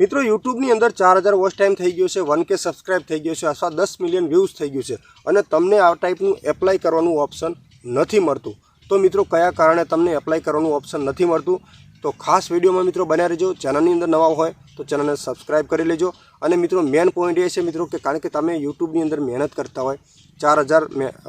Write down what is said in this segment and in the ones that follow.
મિત્રો, યુટ્યુબની અંદર ચાર હજાર વોચ ટાઈમ થઈ ગયો છે વન કે સબસ્ક્રાઇબ થઈ ગયો છે, અથવા દસ મિલિયન વ્યૂઝ થઈ ગયું છે. અને તમને આ ટાઈપનું એપ્લાય કરવાનું ઓપ્શન નથી મળતું. તો મિત્રો, કયા કારણે તમને એપ્લાય કરવાનું ઓપ્શન નથી મળતું? તો ખાસ વિડીયોમાં મિત્રો બન્યા રહેજો. ચેનલની અંદર નવા હોય તો ચેનલને સબસ્ક્રાઇબ કરી લેજો. અને મિત્રો મેન પોઈન્ટ એ છે મિત્રો કે કારણ કે તમે યુટ્યુબની અંદર મહેનત કરતા હોય, ચાર હજાર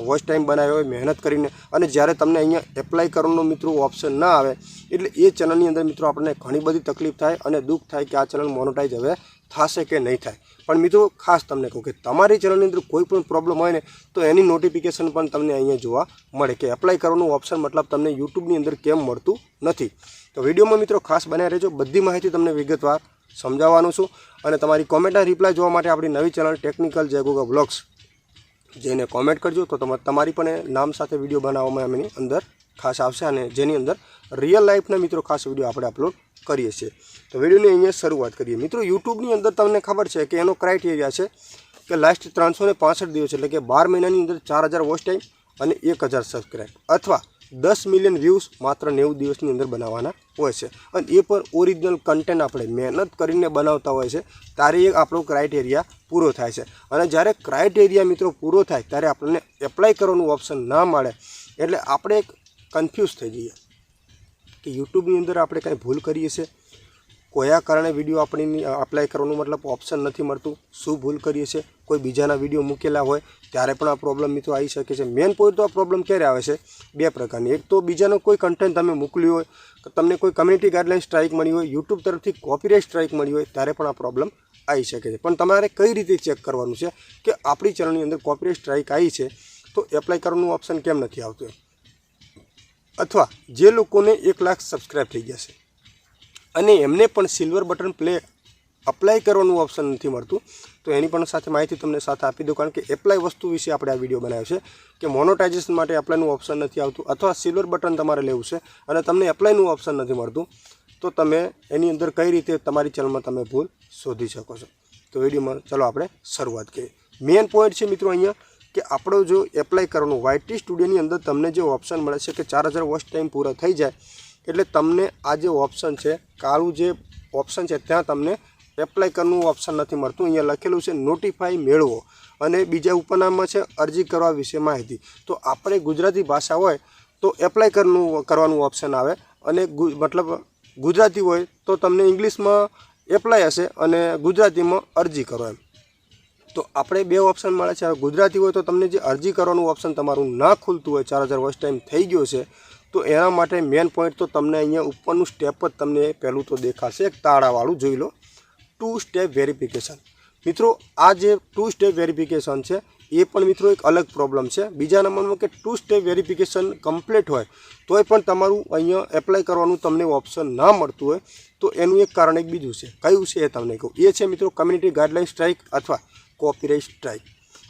વોચ ટાઈમ બનાવ્યો હોય, મહેનત કરીને અને જ્યારે તમને અહીંયા એપ્લાય કરવાનું મિત્રો ઓપ્શન ના આવે, એટલે એ ચેનલની અંદર મિત્રો આપણને ઘણી બધી તકલીફ થાય અને દુઃખ થાય કે આ ચેનલ મોનોટાઈઝ હવે થશે કે નહીં થાય. પણ મિત્રો ખાસ તમને કહું કે તમારી ચેનલની અંદર કોઈ પણ પ્રોબ્લેમ હોય ને, તો એની નોટિફિકેશન પણ તમને અહીંયા જોવા મળે કે એપ્લાય કરવાનું ઓપ્શન મતલબ તમને યુટ્યુબની અંદર કેમ મળતું નથી. તો વિડીયોમાં મિત્રો ખાસ બનાવી રહેજો. બધી માહિતી તમને વિગતવાર સમજાવવાનું છું અને તમારી કોમેન્ટના રિપ્લાય જોવા માટે આપણી નવી ચેનલ ટેકનિકલ જેગોગા બ્લોગ્સ જેને કોમેન્ટ કરજો. તો તમે, તમારી પણ નામ સાથે વીડિયો બનાવવામાં એમની અંદર ખાસ આવશે અને જેની અંદર રિયલ લાઈફના મિત્રો ખાસ વીડિયો આપણે અપલોડ કરીએ છીએ. તો વિડીયોની અહીંયા શરૂઆત કરીએ. મિત્રો યુટ્યુબની અંદર તમને ખબર છે કે એનો ક્રાઇટેરિયા છે કે લાસ્ટ ત્રણસો ને દિવસ એટલે કે બાર મહિનાની અંદર ચાર હજાર વોચ ટાઈમ અને એક હજાર સબસ્ક્રાઈબ અથવા દસ મિલિયન વ્યૂઝ માત્ર નેવું દિવસની અંદર બનાવવાના હોય છે. અને એ પણ ઓરિજિનલ કન્ટેન્ટ આપણે મહેનત કરીને બનાવતા હોય છે, ત્યારે એ આપણો ક્રાઇટેરિયા પૂરો થાય છે. અને જ્યારે ક્રાઇટેરિયા મિત્રો પૂરો થાય, ત્યારે આપણને એપ્લાય કરવાનું ઓપ્શન ના મળે, એટલે આપણે એક કન્ફ્યુઝ થઈ જઈએ કે યુટ્યુબની અંદર આપણે કાંઈ ભૂલ કરીએ છીએ. કોયા કારણે વીડિયો આપણી અપ્લાય કરવાનું મતલબ ઓપ્શન નથી મળતું. શું ભૂલ કરીએ છીએ? કોઈ બીજાના વીડિયો મૂકેલા હોય, ત્યારે પણ આ પ્રોબ્લેમ મિત્રો આવી શકે છે. મેન પોઈન્ટ તો આ પ્રોબ્લેમ ક્યારે આવે છે? બે પ્રકારની. એક તો બીજાનો કોઈ કન્ટેન્ટ તમે મોકલ્યું હોય તમને કોઈ કમ્યુનિટી ગાઈડલાઇન સ્ટ્રાઇક મળી હોય યુટ્યુબ તરફથી કોપીરાઇટ સ્ટ્રાઇક મળી હોય, ત્યારે પણ આ પ્રોબ્લેમ આવી શકે છે. પણ તમારે કઈ રીતે ચેક કરવાનું છે કે આપણી ચેનલની અંદર કોપીરાઇટ સ્ટ્રાઇક આવી છે, તો એપ્લાય કરવાનું ઓપ્શન કેમ નથી આવતું અથવા જે લોકોને એક લાખ સબસ્ક્રાઈબ થઈ ગયા છે, અને એમને પણ સિલ્વર બટન પ્લે અપ્લાય કરવાનું ઓપ્શન નથી મળતું. તો એની પણ સાથે માહિતી તમને સાથે આપી દઉં, કારણ કે એપ્લાય વસ્તુ વિશે આપણે આ વીડિયો બનાવ્યો છે કે મોનોટાઇઝેશન માટે એપ્લાયનું ઓપ્શન નથી આવતું અથવા સિલ્વર બટન તમારે લેવું છે અને તમને એપ્લાયનું ઓપ્શન નથી મળતું, તો તમે એની અંદર કઈ રીતે તમારી ચેનલમાં તમે ભૂલ શોધી શકો છો. તો વિડીયોમાં ચલો આપણે શરૂઆત કરીએ. મેઇન પોઈન્ટ છે મિત્રો અહીંયા કે આપણો જો એપ્લાય કરવાનું વાયટી સ્ટુડિયોની અંદર તમને જે ઓપ્શન મળે છે કે ચાર હજાર વોચ ટાઈમ પૂરા થઈ જાય, એટલે તમને આ જે ઓપ્શન છે કાળું જે ઓપ્શન છે, ત્યાં તમને એપ્લાય કરવાનું ઓપ્શન નથી મળતું. અહીંયા લખેલું છે નોટિફાઈ મેળવો. અને બીજા ઉપરનામમાં છે, અરજી કરવા વિશે માહિતી. તો આપણે ગુજરાતી ભાષા હોય તો એપ્લાય કરવાનું કરવાનું ઓપ્શન આવે. અને મતલબ ગુજરાતી હોય તો તમને ઇંગ્લિશમાં એપ્લાય હશે અને ગુજરાતીમાં અરજી કરો એમ. તો આપણે બે ઓપ્શન મળે છે. ગુજરાતી હોય તો તમને જે અરજી કરવાનું ઓપ્શન તમારું ના ખુલતું હોય, ચાર હજાર વર્ષ ટાઈમ થઈ ગયો છે, તો એના માટે મેન પોઈન્ટ તો તમને અહીંયા ઉપરનું સ્ટેપ જ તમને પહેલું તો દેખાશે. એક તાળાવાળું જોઈ લો. ટુ સ્ટેપ વેરિફિકેશન મિત્રો, આ જે ટુ સ્ટેપ વેરિફિકેશન છે, એ પણ મિત્રો એક અલગ પ્રોબ્લેમ છે. બીજા નંબરમાં કે ટુ સ્ટેપ વેરિફિકેશન કમ્પ્લીટ હોય, તોય પણ તમારું અહીંયા એપ્લાય કરવાનું તમને ઓપ્શન ના મળતું હોય, તો એનું એક કારણ એક બીજું છે. કયું છે એ તમને કહું. એ છે મિત્રો કમ્યુનિટી ગાઈડલાઇન સ્ટ્રાઇક અથવા કોપીરાઇટ સ્ટ્રાઇક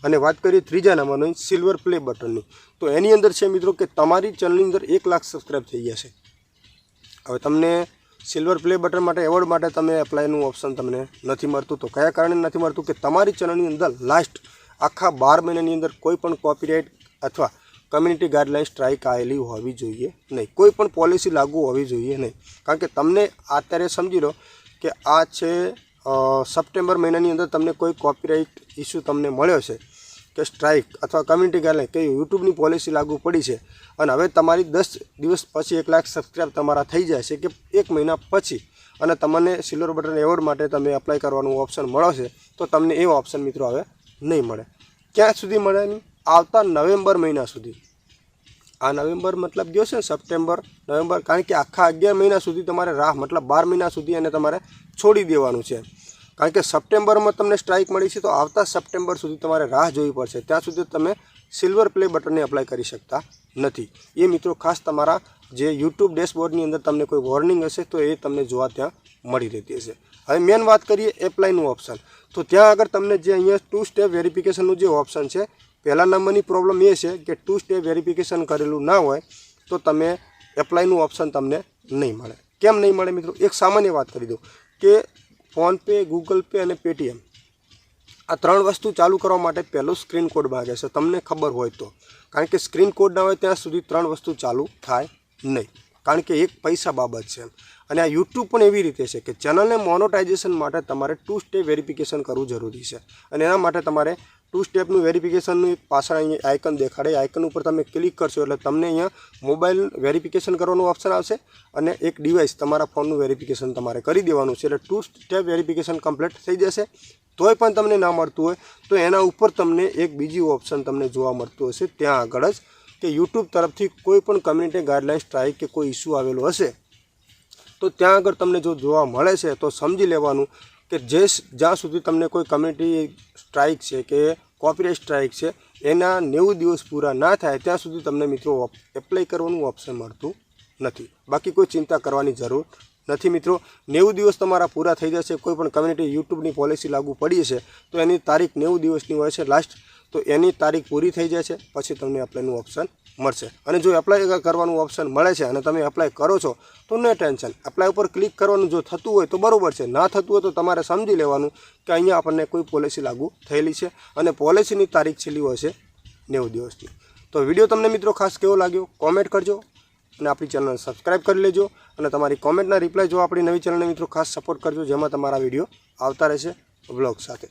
અને વાત કરીએ ત્રીજા નંબરની સિલ્વર પ્લે બટનની તો એની અંદર છે મિત્રો કે તમારી ચેનલની અંદર એક લાખ સબસ્ક્રાઈબ થઈ ગયા છે. હવે તમને સિલ્વર પ્લે બટન માટે એવોર્ડ માટે તમે એપ્લાયનું ઓપ્શન તમને નથી મળતું. તો કયા કારણે નથી મળતું? કે તમારી ચેનલની અંદર લાસ્ટ આખા બાર મહિનાની અંદર કોઈ પણ કોપીરાઇટ અથવા કમ્યુનિટી ગાઈડલાઇન સ્ટ્રાઇક આવેલી હોવી જોઈએ નહીં. કોઈ પણ પોલિસી લાગુ હોવી જોઈએ નહીં. કારણ કે તમને અત્યારે સમજી લો કે આ છે સપ્ટેમ્બર મહિનાની અંદર તમને કોઈ કોપીરાઇટ ઇસ્યુ તમને મળ્યો છે. કે સ્ટ્રાઇક અથવા કમ્યુનિટી ગાઈડલાઇન કે યુટ્યુબની પોલિસી લાગુ પડી છે અને હવે તમારી દસ દિવસ પછી એક લાખ સબસ્ક્રાઈબ તમારા થઈ જાય છે કે એક મહિના પછી અને તમને સિલ્વર બટન એવોર્ડ માટે તમે એપ્લાય કરવાનું ઓપ્શન મળશે તો તમને એ ઓપ્શન મિત્રો હવે નહીં મળે. ક્યાં સુધી મળે નહીં આવતા નવેમ્બર મહિના સુધી. આ નવેમ્બર મતલબ ગયો છે ને સપ્ટેમ્બર, નવેમ્બર, કારણ કે આખા અગિયાર મહિના સુધી તમારે રાહ, મતલબ બાર મહિના સુધી એને તમારે છોડી દેવાનું છે. કારણ કે સપ્ટેમ્બરમાં તમને સ્ટ્રાઇક મળી છે, તો આવતા સપ્ટેમ્બર સુધી તમારે રાહ જોવી પડશે. ત્યાં સુધી તમે સિલ્વર પ્લે બટનને એપ્લાય કરી શકતા નથી. એ મિત્રો ખાસ તમારા જે યુટ્યુબ ડેશબોર્ડની અંદર તમને કોઈ વોર્નિંગ હશે, તો એ તમને જોવા ત્યાં મળી રહેતી હશે. હવે મેન વાત કરીએ એપ્લાયનું ઓપ્શન. તો ત્યાં આગળ તમને જે અહીંયા ટુ સ્ટેપ વેરિફિકેશનનું જે ઓપ્શન છે, પહેલા નંબરની પ્રોબ્લેમ એ છે કે ટુ સ્ટેપ વેરિફિકેશન કરેલું ના હોય, તો તમે એપ્લાયનું ઓપ્શન તમને નહીં મળે. કેમ નહીં મળે મિત્રો? એક સામાન્ય વાત કરી દઉં કે ફોનપે, ગૂગલ પે અને પેટીએમ. આ ત્રણ વસ્તુ ચાલુ કરવા માટે પહેલો સ્ક્રીન કોડ માગે છે. તમને ખબર હોય તો. કારણ કે સ્ક્રીન કોડ ના હોય ત્યાં સુધી ત્રણ વસ્તુ ચાલુ થાય નહીં. કારણ કે એક પૈસા બાબત છે. અને આ યુટ્યુબ પણ એવી રીતે છે કે ચેનલને મોનોટાઇઝેશન માટે તમારે ટુ સ્ટેપ વેરિફિકેશન કરવું જરૂરી છે. અને એના માટે તમારે ટુ સ્ટેપનું વેરિફિકેશનનું પાછળ અહીંયા આઇકન દેખાડે. આઇકન ઉપર તમે ક્લિક કરશો એટલે તમને અહીંયા મોબાઈલ વેરિફિકેશન કરવાનું ઓપ્શન આવશે અને એક ડિવાઇસ તમારા ફોનનું વેરિફિકેશન તમારે કરી દેવાનું છે. એટલે ટુ સ્ટેપ વેરિફિકેશન કમ્પ્લીટ થઈ જશે. તોય પણ તમને ના મળતું હોય તો એના ઉપર તમને એક બીજી ઓપ્શન તમને જોવા મળતું હશે. ત્યાં આગળ જ કે યુટ્યુબ તરફથી કોઈ પણ કમ્યુનિટી ગાઈડલાઇન સ્ટ્રાઇક કે કોઈ ઇસ્યુ આવેલો હશે, તો ત્યાં આગળ તમને જો જોવા મળે છે, તો સમજી લેવાનું કે જે જ્યાં સુધી તમને કોઈ કમ્યુનિટી સ્ટ્રાઇક છે કે કોપીરાઇટ સ્ટ્રાઇક છે, એના નેવું દિવસ પૂરા ના થાય, ત્યાં સુધી તમને મિત્રો એપ્લાય કરવાનું ઓપ્શન મળતું નથી. બાકી કોઈ ચિંતા કરવાની જરૂર નથી મિત્રો. નેવું દિવસ તમારા પૂરા થઈ જશે, કોઈ પણ કમ્યુનિટી યુટ્યુબની પોલિસી લાગુ પડી છે તો એની તારીખ નેવું દિવસની હોય છે. લાસ્ટ તો એની તારીખ પૂરી થઈ છે પછી તમને એપ્લાયનું ઓપ્શન મળશે. અને જો એપ્લાય કરવાનું ઓપ્શન મળે છે અને તમે એપ્લાય કરો છો, તો નો ટેન્શન એપ્લાય ઉપર ક્લિક કરવાનું જો થતું હોય તો બરાબર છે. ના થતું હોય તો તમારે સમજી લેવાનું કે અહીંયા આપણને કોઈ પોલિસી લાગુ થયેલી છે અને પોલિસીની તારીખ છેલ્લી હોય છે નેવું દિવસની. તો વીડિયો તમને મિત્રો ખાસ કેવો લાગ્યો? કોમેન્ટ કરજો અને આપણી ચેનલને સબસ્ક્રાઈબ કરી લેજો અને તમારી કોમેન્ટના રિપ્લાય જો આપણી નવી ચેનલને મિત્રો ખાસ સપોર્ટ કરજો, જેમાં તમારા વીડિયો આવતા રહેશે બ્લોગ સાથે.